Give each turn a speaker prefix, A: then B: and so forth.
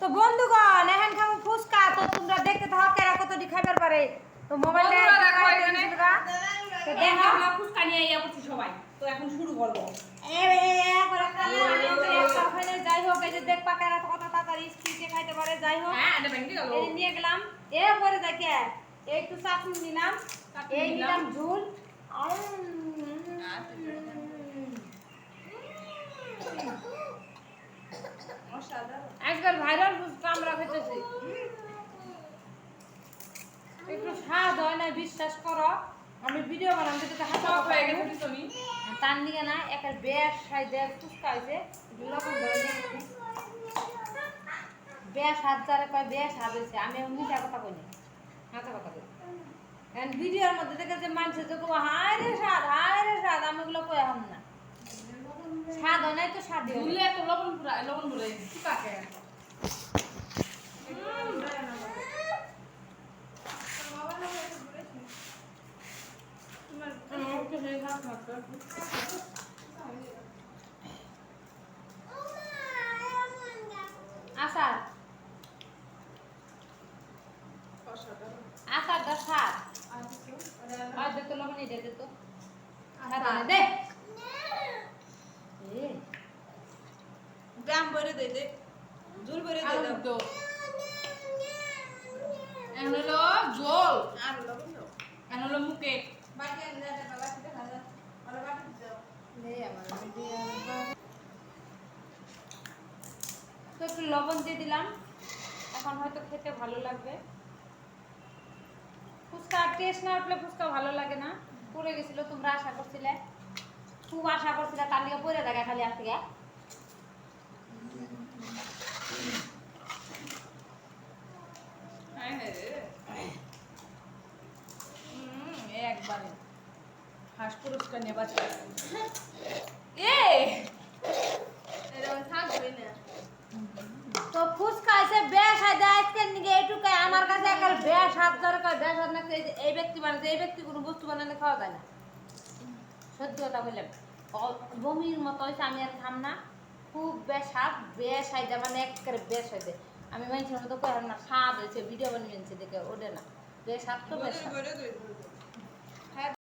A: তো বন্ধুগণ এখন খাব ফুচকা তো তোমরা দেখতে থাকো কেরা কতটি খাবার পারে। তো মোবাইলে
B: দেখো এখানে।
A: তো
B: দেখো। আমরা ফুচকা নিয়ে ইয়া করছি সবাই। তো এখন শুরু করব।
A: এ করে একটা ওখানে যাই হোক এই যে দেখ পাকারা কত তাড়াতাড়ি স্পিডে খাইতে পারে যাই হোক।
B: হ্যাঁ এটা ভেঙে গেল।
A: এই নিয়ে গেলাম। এ পরে দেখে একটু চাটনি নিলাম। এই
B: নিলাম।
A: ঝুল। একবার ভাইরাল ফুচকা আমরা খেতেছি একটু স্বাদ হয় না বিশ্বাস করো। আমি ভিডিও বানাম যেটা হাতে
B: হয়ে গেছে পিছনি
A: তার নিকে না একটা বেশ সাইজের ফুচকা হয়েছে। লবণ বেশ হাত যারে কয় বেশ হাত হয়েছে। আমি মিঠা কথা কই না কথা কই এখন ভিডিওর মধ্যে দেখে যে মানুষের কব হায় রে স্বাদ হায় রে স্বাদ আমি ওগুলো কই হাম না। স্বাদ হয় নাই তো স্বাদ
B: ভুলে তো লবণ লবণ ভরে কি
A: স্বাদ আর দেখো লবণ এটা দে হয় দে
C: গ্রাম ভরে দে দে। জুল ভরে দে দাও।
B: এখন হলো জল।
C: আর লবণ
B: এখন হলো
C: বাকি আনলে এটা বাবা কিটা খাজা ওরা বাকি দাও
A: দে আমার ভিডিও তো একটু লবণ দিয়ে দিলাম। এখন হয়তো খেতে ভালো লাগবে। ফুচকা টেস্ট না উঠলে ফুচকা ভালো লাগে না। পড়ে গেছিল তোমরা আশা করছিলে। খুব আশা করছিলে তার লিগে পড়ে দেখা খালি আজ থেকে
B: হ্যাঁ একবারে। হাঁস পুরস্কার নেবা এ!
C: এরকম থাকবে না।
A: তো ফুচকা আছে, বেশ হাতে আজকের নিগে এইটুকু আমার কাছে একটা বেশ হাত দরকার, বেশ হাত না এই ব্যক্তি বানাচ্ছে এই ব্যক্তি কোনো বস্তু বানালে খাওয়া যায় না। সত্যি কথা বললাম। বমির মতো হয়েছে, আমি আর খাম না। খুব বেশ হাত, বেশ হাইতে মানে একেবারে বেশ হয়েছে আমি মানুষের মতো কই না, স্বাদ হয়েছে, ভিডিও বানিয়েছে দেখে, ওঠে না। বেশ হাত তো বেশ
C: দে